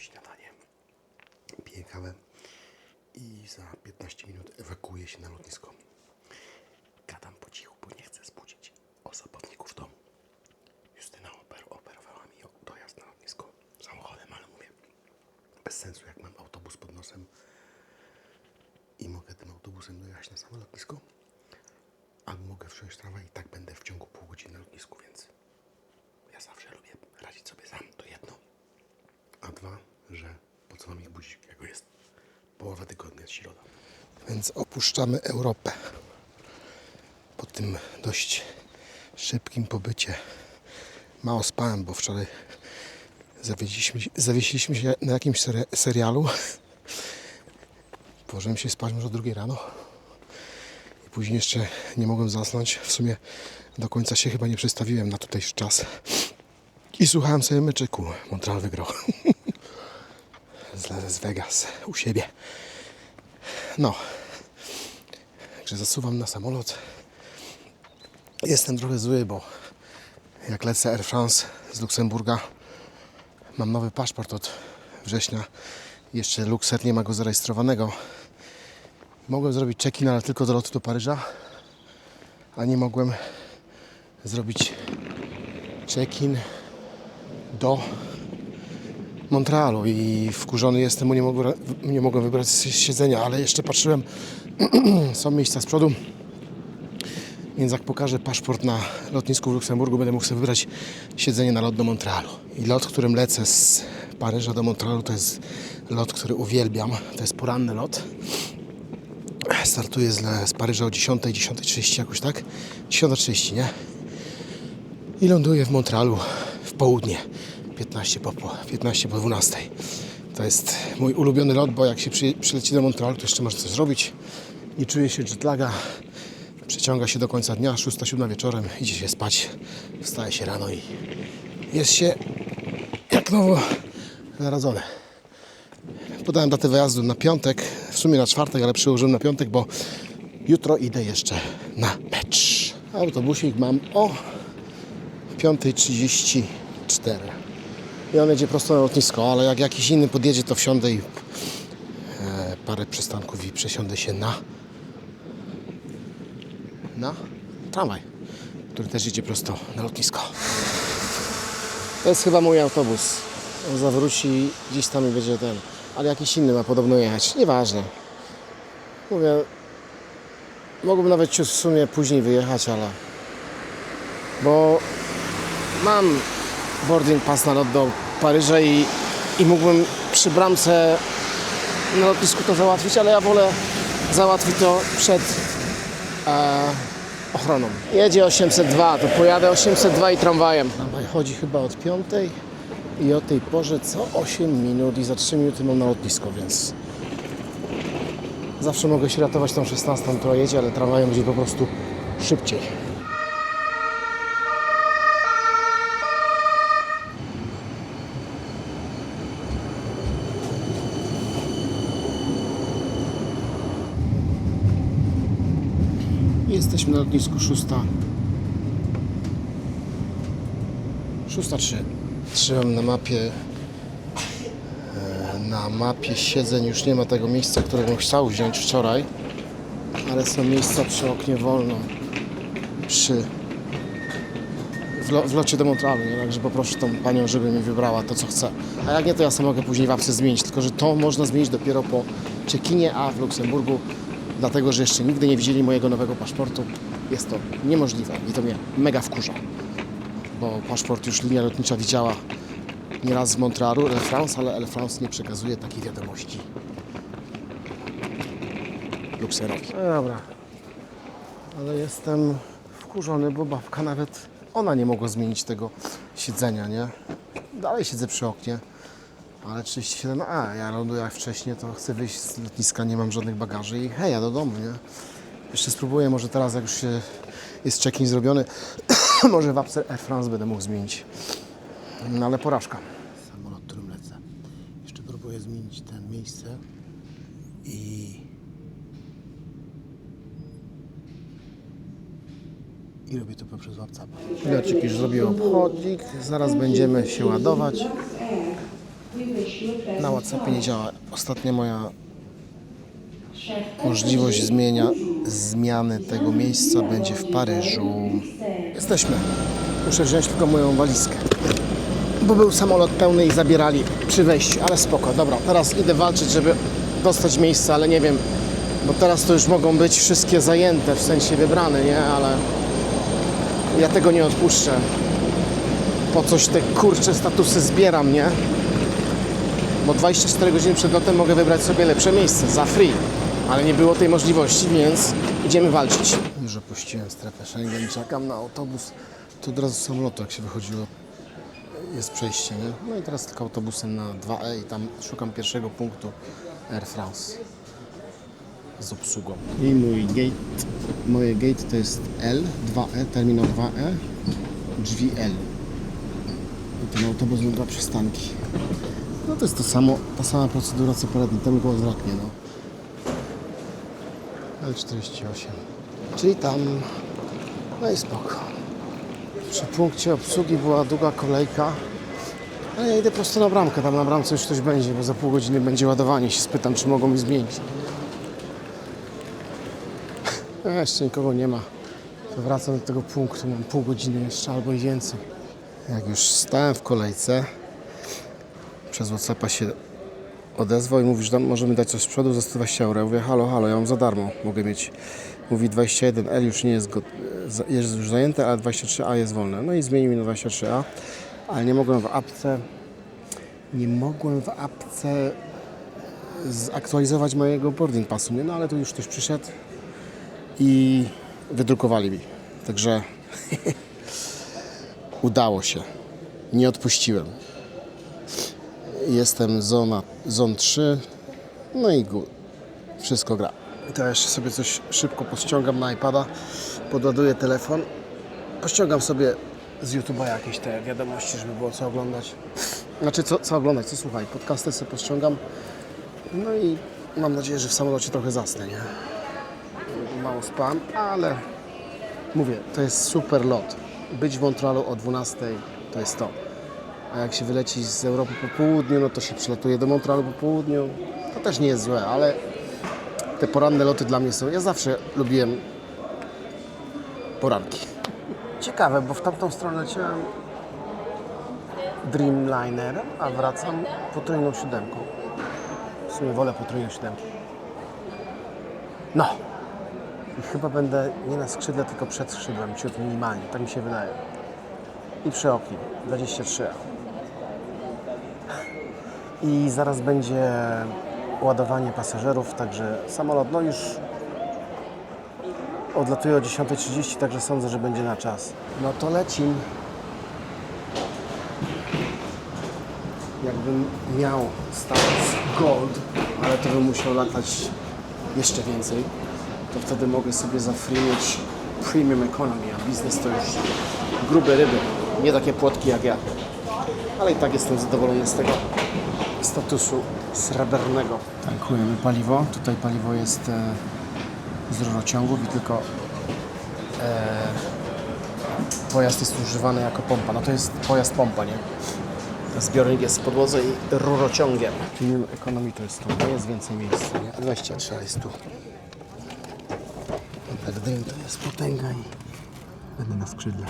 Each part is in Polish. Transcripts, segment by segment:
śniadanie, piję kawę i za 15 minut ewakuuję się na lotnisko. Gadam po cichu, bo nie chcę zbudzić osobotników w domu. Justyna oper operowała mi dojazd na lotnisko samochodem, ale mówię, bez sensu, jak mam autobus pod nosem i mogę tym autobusem dojechać na samo lotnisko, albo mogę wsiąść w tramwaj i tak będę w ciągu pół godziny na lotnisku, więc ja zawsze lubię radzić sobie sam. A dwa, że po co mam ich budzić, jako jest połowa tygodnia, jest środa. Więc opuszczamy Europę po tym dość szybkim pobycie. Mało spałem, bo wczoraj zawiesiliśmy, zawiesiliśmy się na jakimś seri- serialu. Położyłem się spać może o drugiej rano. I później jeszcze nie mogłem zasnąć. W sumie do końca się chyba nie przestawiłem na tutejszy czas. I słuchałem sobie meczyku. Montreal wygrał. z Las Vegas u siebie. No. Także zasuwam na samolot. Jestem trochę zły, bo jak lecę Air France z Luksemburga, mam nowy paszport od września. Jeszcze Lukser nie ma go zarejestrowanego. Mogłem zrobić check-in, ale tylko do lotu do Paryża, a nie mogłem zrobić check-in do Montrealu i wkurzony jestem, bo nie mogłem, nie mogłem wybrać siedzenia, ale jeszcze patrzyłem, są miejsca z przodu, więc jak pokażę paszport na lotnisku w Luksemburgu, będę mógł sobie wybrać siedzenie na lot do Montrealu. I lot, którym lecę z Paryża do Montrealu, to jest lot, który uwielbiam. To jest poranny lot. Startuję z, z Paryża o 10, 10.30 jakoś tak? 10.30, nie? I ląduję w Montrealu w południe. 15 po, po, 15 po 12. To jest mój ulubiony lot, bo jak się przy, przyleci do Montrealu, to jeszcze można coś zrobić. Nie czuje się jetlaga. Przeciąga się do końca dnia, 6-7 wieczorem, idzie się spać, wstaje się rano i jest się jak nowo narodzony. Podałem datę wyjazdu na piątek, w sumie na czwartek, ale przyłożyłem na piątek, bo jutro idę jeszcze na mecz. Autobusik mam o 5.34 i on jedzie prosto na lotnisko, ale jak jakiś inny podjedzie, to wsiądę i e, parę przystanków i przesiądę się na na tramwaj, który też jedzie prosto na lotnisko. To jest chyba mój autobus. On zawróci gdzieś tam i będzie ten. Ale jakiś inny ma podobno jechać. Nieważne. Mówię, mogłbym nawet w sumie później wyjechać, ale... Bo mam boarding pass na lot do Paryża i, i mógłbym przy bramce na lotnisku to załatwić, ale ja wolę załatwić to przed e, ochroną. Jedzie 802, to pojadę 802 i tramwajem. Tramwaj chodzi chyba od 5 i o tej porze co 8 minut i za 3 minuty mam na lotnisko, więc zawsze mogę się ratować tą 16, która jedzie, ale tramwajem będzie po prostu szybciej. Jesteśmy na lotnisku 6. 6.3. Trzymam na mapie e, na mapie siedzeń już nie ma tego miejsca, które bym chciał wziąć wczoraj, ale są miejsca przy oknie wolno przy w, lo, w locie do Montrealu, nie? Także poproszę tą panią, żeby mi wybrała to, co chce. A jak nie, to ja sam mogę później w zmienić, tylko że to można zmienić dopiero po check-inie, a w Luksemburgu, dlatego, że jeszcze nigdy nie widzieli mojego nowego paszportu, jest to niemożliwe i to mnie mega wkurza, bo paszport już linia lotnicza widziała nieraz z Montrealu, Air France, ale Air France nie przekazuje takiej wiadomości. Lukserowi. No dobra, ale jestem wkurzony, bo babka nawet ona nie mogła zmienić tego siedzenia, nie? Dalej siedzę przy oknie, ale 37, a ja ląduję jak wcześniej, to chcę wyjść z lotniska, nie mam żadnych bagaży i hej, ja do domu, nie? Jeszcze spróbuję, może teraz jak już się jest check-in zrobiony, może w apce Air France będę mógł zmienić. No ale porażka. Samolot, którym lecę. Jeszcze próbuję zmienić ten miejsce i i robię to poprzez WhatsApp. Pilocik już zrobił obchodnik, zaraz będziemy się ładować. Na WhatsAppie nie działa. Ostatnia moja możliwość zmienia, zmiany tego miejsca będzie w Paryżu. Jesteśmy. Muszę wziąć tylko moją walizkę. Bo był samolot pełny i zabierali przy wejściu, ale spoko. Dobra, teraz idę walczyć, żeby dostać miejsce, ale nie wiem, bo teraz to już mogą być wszystkie zajęte, w sensie wybrane, nie? Ale ja tego nie odpuszczę. Po coś te kurcze statusy zbieram, nie? Bo 24 godziny przed lotem mogę wybrać sobie lepsze miejsce za free. Ale nie było tej możliwości, więc idziemy walczyć. Już opuściłem strefę Schengen, czekam na autobus. Tu od razu z samolotu, jak się wychodziło, jest przejście, nie? No i teraz tylko autobusem na 2E i tam szukam pierwszego punktu Air France z obsługą. I mój gate, moje gate to jest L, 2E, terminal 2E, drzwi L. I ten autobus ma dwa przystanki. No to jest to samo, ta sama procedura co parę dni temu, tylko odwrotnie, no. L48. Czyli tam, no i spoko. Przy punkcie obsługi była długa kolejka, ale ja idę prosto na bramkę, tam na bramce już ktoś będzie, bo za pół godziny będzie ładowanie, się spytam, czy mogą mi zmienić. A jeszcze nikogo nie ma. To wracam do tego punktu, mam pół godziny jeszcze albo i więcej. Jak już stałem w kolejce, przez Whatsappa się odezwał i mówisz, że możemy dać coś z przodu za 120 euro. Ja mówię, halo, halo, ja mam za darmo, mogę mieć. Mówi 21L już nie jest, go, jest już zajęte, ale 23A jest wolne. No i zmienił mi na 23A, ale nie mogłem w apce, nie mogłem w apce zaktualizować mojego boarding passu, nie? No ale tu już ktoś przyszedł i wydrukowali mi. Także udało się. Nie odpuściłem. Jestem zona, zon 3, no i gu, wszystko gra. To jeszcze sobie coś szybko pościągam na iPada, podładuję telefon, pościągam sobie z YouTube'a jakieś te wiadomości, żeby było co oglądać. Znaczy co, co oglądać, co słuchaj, podcasty sobie pościągam, no i mam nadzieję, że w samolocie trochę zasnę, nie? Mało spam, ale mówię, to jest super lot. Być w Montrealu o 12 to jest to. A jak się wyleci z Europy po południu, no to się przylatuje do Montrealu po południu. To też nie jest złe, ale te poranne loty dla mnie są. Ja zawsze lubiłem poranki. Ciekawe, bo w tamtą stronę leciałem Dreamlinerem, a wracam potrójną siódemką. W sumie wolę potrójną siódemkę. No. I chyba będę nie na skrzydle, tylko przed skrzydłem, ciut minimalnie, tak mi się wydaje. I przy oknie, 23. I zaraz będzie ładowanie pasażerów, także samolot no już odlatuje o 10.30, także sądzę, że będzie na czas. No to lecim. Jakbym miał status gold, ale to bym musiał latać jeszcze więcej, to wtedy mogę sobie za free mieć premium economy, a biznes to już grube ryby, nie takie płotki jak ja. Ale i tak jestem zadowolony z tego statusu srebrnego. Tankujemy paliwo. Tutaj paliwo jest e, z rurociągów i tylko e, pojazd jest używany jako pompa. No to jest pojazd pompa, nie? Zbiornik jest w podłodze i rurociągiem. Premium economy to jest tu, nie jest więcej miejsca, nie? 23 jest tu. Everdream to jest potęga i będę na skrzydle.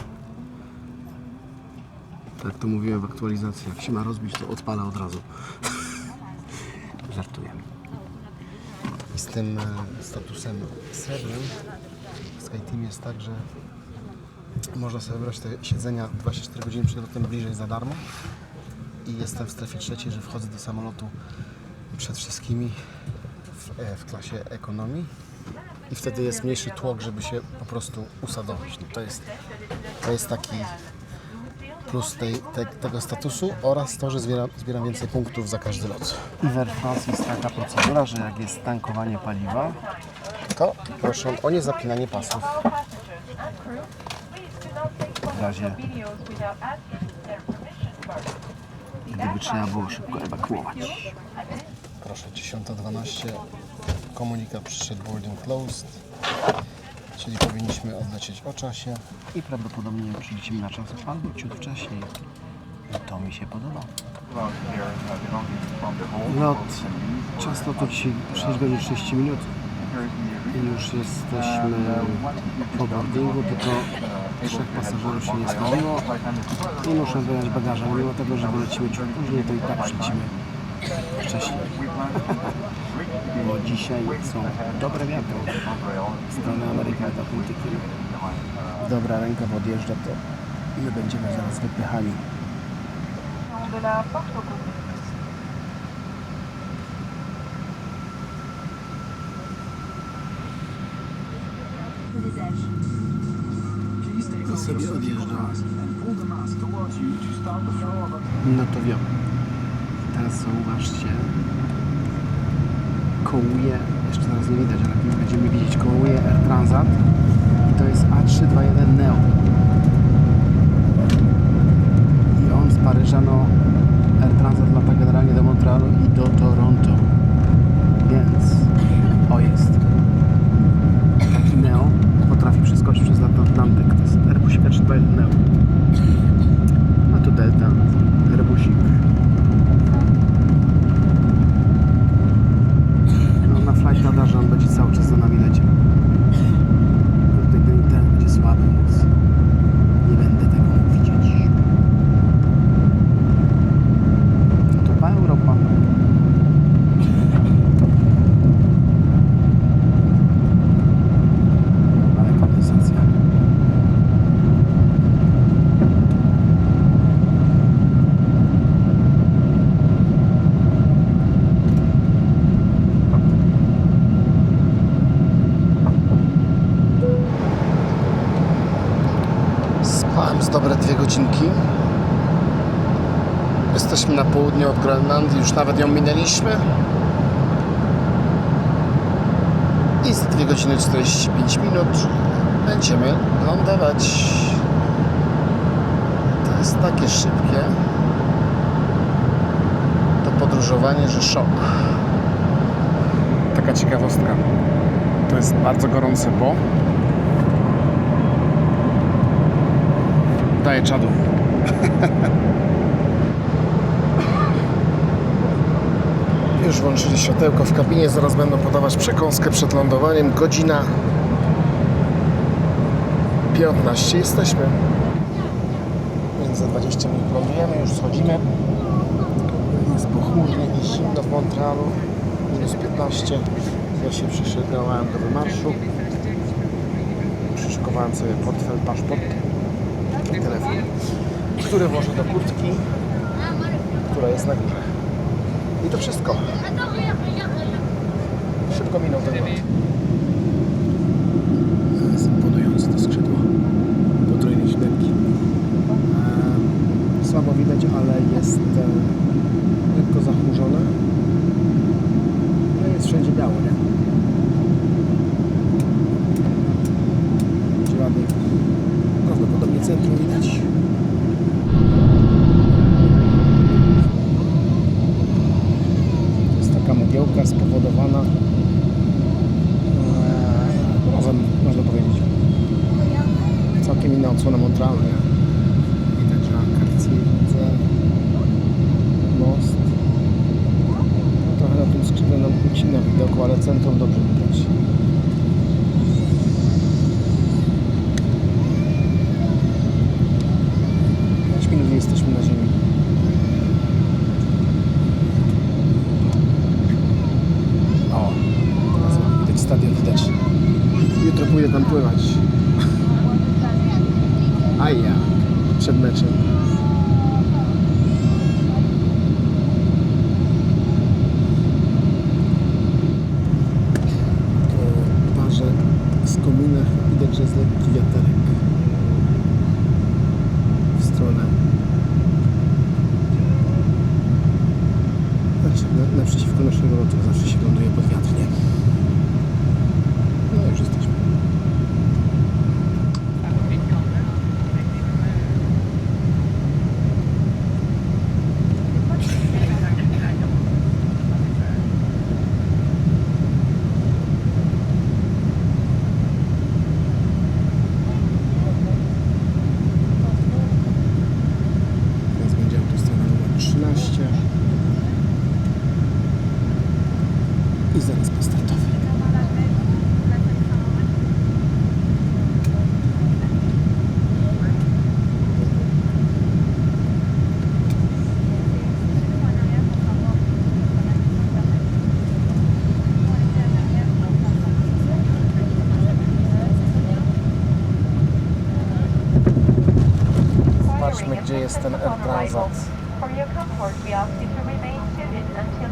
Tak to mówiłem w aktualizacji. Jak się ma rozbić, to odpala od razu. Żartuję. I z tym e, statusem srebrnym w SkyTeam jest tak, że można sobie wybrać te siedzenia 24 godziny przed lotem bliżej za darmo. I jestem w strefie trzeciej, że wchodzę do samolotu przed wszystkimi w, e, w klasie ekonomii. I wtedy jest mniejszy tłok, żeby się po prostu usadowić. No to, jest, to jest taki plus tej, te, tego statusu oraz to, że zbieram, zbieram więcej punktów za każdy lot. I w Air France jest taka procedura, że jak jest tankowanie paliwa, to proszę o niezapinanie pasów. W razie gdyby trzeba było szybko ewakuować. Proszę, 10.12, komunikat przyszedł boarding closed, czyli powinniśmy odlecieć o czasie i prawdopodobnie przylecimy na czas albo ciut wcześniej. To mi się podoba. Lot, czas lotu dzisiaj 6 godzin 30 minut i już jesteśmy po boardingu, tylko trzech pasażerów się nie stawiło i muszę wyjąć bagaże, mimo tego, że wylecimy ciut później, to i tak przylecimy wcześniej. Bo dzisiaj są dobre wiatry w stronę Ameryki nad Atlantykiem. Dobra ręka podjeżdża, to my będziemy zaraz wypychani. To sobie odjeżdża. No to wiem. Teraz zauważcie. Kołuje, jeszcze teraz nie widać, ale będziemy widzieć, kołuje Air Transat i to jest A321 Neo. I on z Paryża, no Air Transat lata generalnie do Montrealu i do Toronto. Więc, o jest. Taki Neo potrafi przeskoczyć przez Atlantyk. To jest Airbusik A321 Neo. A tu Delta, Airbusik. No na flight radarze on będzie cały czas za nami leciał. Tutaj ten, ten będzie słaby, więc nie będę tego mógł widzieć. No to pa Europa. Ale kondensacja. Spałem z dobre dwie godzinki. Jesteśmy na południe od Grenlandii, już nawet ją minęliśmy. I za 2 godziny 45 minut będziemy lądować. To jest takie szybkie to podróżowanie, że szok. Taka ciekawostka. To jest bardzo gorące, bo daje czadu. Już włączyli światełko w kabinie, zaraz będą podawać przekąskę przed lądowaniem. Godzina 15 jesteśmy. Więc za 20 minut lądujemy, już schodzimy. Jest pochmurnie i zimno w Montrealu. Minus 15. Ja się przyszykowałem do wymarszu. Przyszykowałem sobie portfel, paszport i telefon, który włożę do kurtki, która jest na górze. I to wszystko. Szybko minął ten lot. Imponujące to skrzydło potrójnej siódemki. E, Słabo widać, ale jest e, lekko zachmurzone. No jest wszędzie biało, nie? Prawdopodobnie centrum widać.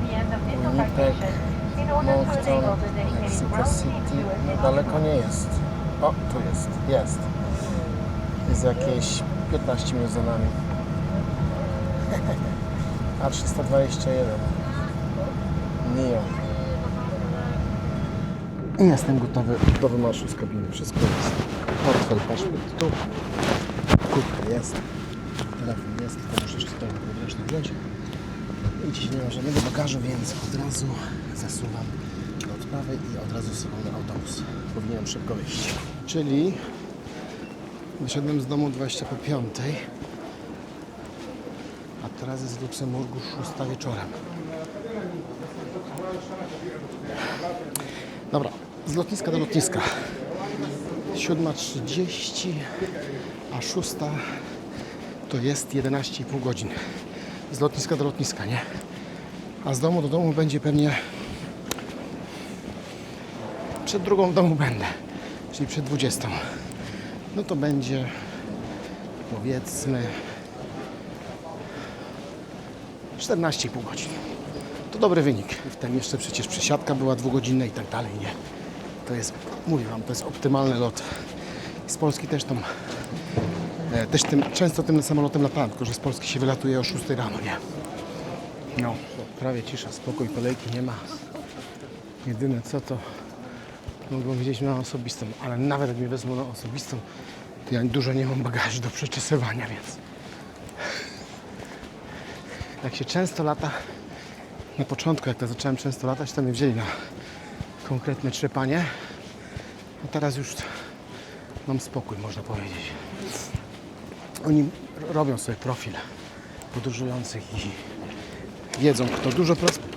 The end of this Winnipeg, Moncton, Mexico City. No daleko nie jest. O, tu jest. Jest. Jest jakieś 15 minut za nami. A321. Nio. I jestem gotowy do wymarszu z kabiny. Wszystko jest. Portfel, paszport tu. Kubka jest. Telefon jest, tylko muszę jeszcze I dzisiaj nie ma żadnego bagażu, więc od razu zasuwam do odprawy i od razu sobie na autobus. Powinienem szybko wyjść. Czyli wyszedłem z domu 20 po 5, a teraz jest w Luksemburgu 6 wieczorem. Dobra, z lotniska do lotniska. 7.30, a 6 to jest 11,5 godzin. Z lotniska do lotniska, nie? A z domu do domu będzie pewnie przed drugą w domu będę, czyli przed 20. No to będzie powiedzmy 14,5 godzin. To dobry wynik. W tym jeszcze przecież przesiadka była dwugodzinna i tak dalej, nie? To jest, mówię Wam, to jest optymalny lot. Z Polski też tam, też tym, często tym samolotem latałem, tylko że z Polski się wylatuje o 6 rano, nie? No, prawie cisza, spokój, kolejki nie ma. Jedyne co to mogą widzieć na osobistą, ale nawet jak mnie wezmą na osobistą, to ja dużo nie mam bagażu do przeczesywania, więc jak się często lata, na początku jak to zacząłem często latać, to mnie wzięli na konkretne trzepanie, a teraz już mam spokój, można powiedzieć. Oni robią sobie profil podróżujących i wiedzą, kto dużo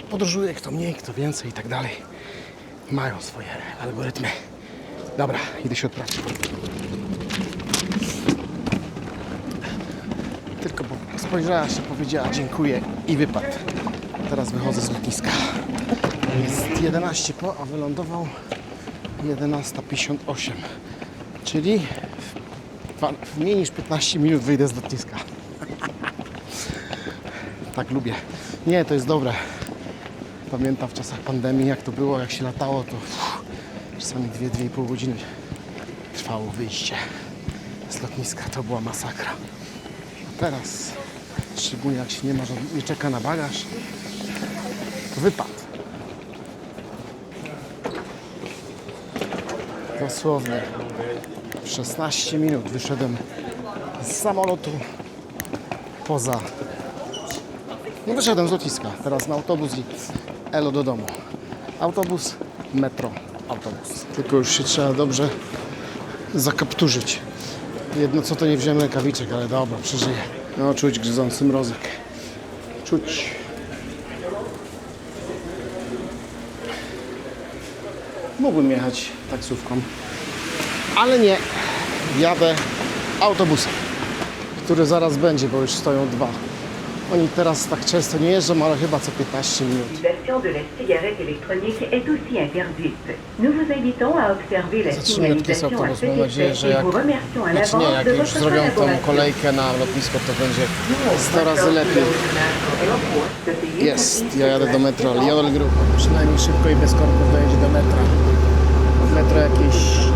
podróżuje, kto mniej, kto więcej i tak dalej. Mają swoje algorytmy. Dobra, idę się odprawić. Tylko spojrzała się, powiedziała dziękuję i wypadł. Teraz wychodzę z lotniska. Jest 11 po, a wylądował 11.58. Czyli w, mniej niż 15 minut wyjdę z lotniska. tak lubię. Nie, to jest dobre. Pamiętam w czasach pandemii, jak to było, jak się latało, to uff, czasami 2-2,5 godziny trwało wyjście z lotniska. To była masakra. A teraz, szczególnie jak się nie ma, nie czeka na bagaż, wypad. Dosłownie 16 minut wyszedłem z samolotu poza no wyszedłem z lotniska, teraz na autobus i elo do domu. Autobus, metro, autobus. Tylko już się trzeba dobrze zakapturzyć. Jedno co to nie wziąłem rękawiczek, ale dobra, przeżyję. No czuć gryzący mrozik. Czuć. Mógłbym jechać taksówką, ale nie. Jadę autobusem, który zaraz będzie, bo już stoją dwa. Oni teraz tak często nie jeżdżą, ale chyba co 15 minut. Zatrzymaj à autobus. Mam nadzieję, że jak, znaczy nie, jak już zrobią tą kolejkę na lotnisko, to będzie 100 razy lepiej. Jest, ja jadę do metra Liol Group. Przynajmniej szybko i bez korków dojedzie do metra. Metro jakieś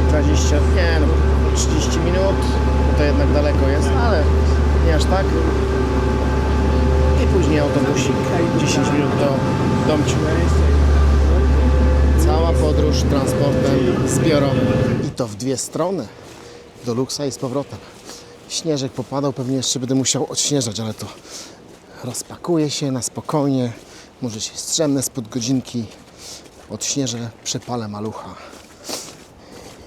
20, nie no, 30 minut, bo to jednak daleko jest, ale nie aż tak. I później autobusik, 10 minut do domciu. Cała podróż transportem zbiorowym. I to w dwie strony. Do Luksa i z powrotem. Śnieżek popadał, pewnie jeszcze będę musiał odśnieżać, ale to rozpakuję się na spokojnie. Może się strzemnę spod godzinki. Odśnieżę, przepalę malucha.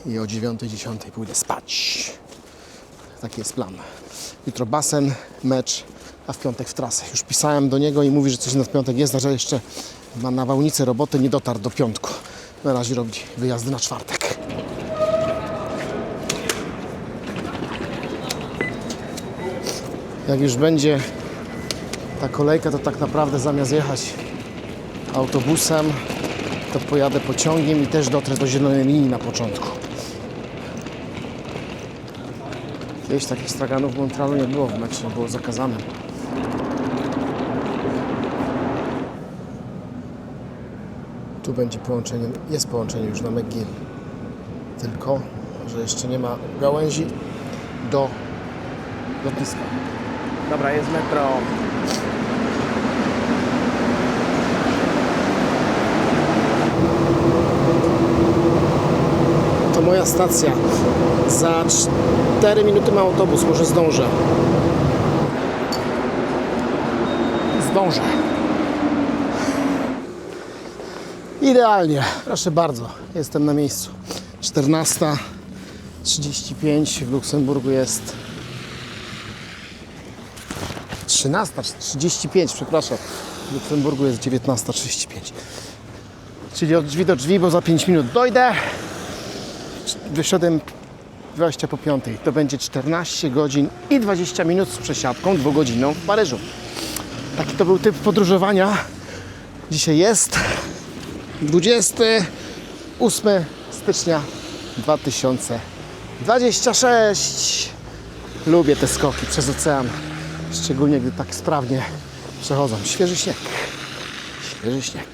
I o 9.10 pójdę spać. Taki jest plan. Jutro basen, mecz, a w piątek w trasę. Już pisałem do niego i mówi, że coś na piątek jest, że jeszcze ma nawałnicę roboty, nie dotarł do piątku. Na razie robi wyjazdy na czwartek. Jak już będzie ta kolejka, to tak naprawdę zamiast jechać autobusem, to pojadę pociągiem i też dotrę do zielonej linii na początku. Kiedyś takich straganów w Montrealu nie było w meczu, było zakazane. Tu będzie połączenie, jest połączenie już na McGill. Tylko, że jeszcze nie ma gałęzi do lotniska. Dobra, jest metro. Moja stacja. Za 4 minuty ma autobus, może zdążę. Zdążę. Idealnie, proszę bardzo, jestem na miejscu. 14.35 w Luksemburgu jest 13.35, przepraszam. W Luksemburgu jest 19.35. Czyli od drzwi do drzwi, bo za 5 minut dojdę. Wyszedłem 20 po 5. To będzie 14 godzin i 20 minut z przesiadką dwugodzinną w Paryżu. Taki to był typ podróżowania. Dzisiaj jest 28 stycznia 2026. Lubię te skoki przez ocean, szczególnie gdy tak sprawnie przechodzą. Świeży śnieg. Świeży śnieg.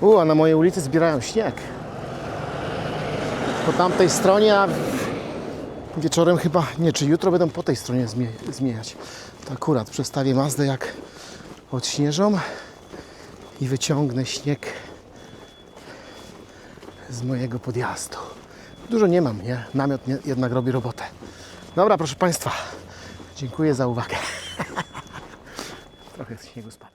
U, a na mojej ulicy zbierają śnieg. Po tamtej stronie, a wieczorem chyba, nie, czy jutro będą po tej stronie zmie- zmieniać. To akurat przestawię Mazdę jak odśnieżą i wyciągnę śnieg z mojego podjazdu. Dużo nie mam, nie? Namiot nie, jednak robi robotę. Dobra, proszę Państwa, dziękuję za uwagę. Trochę śniegu spadło.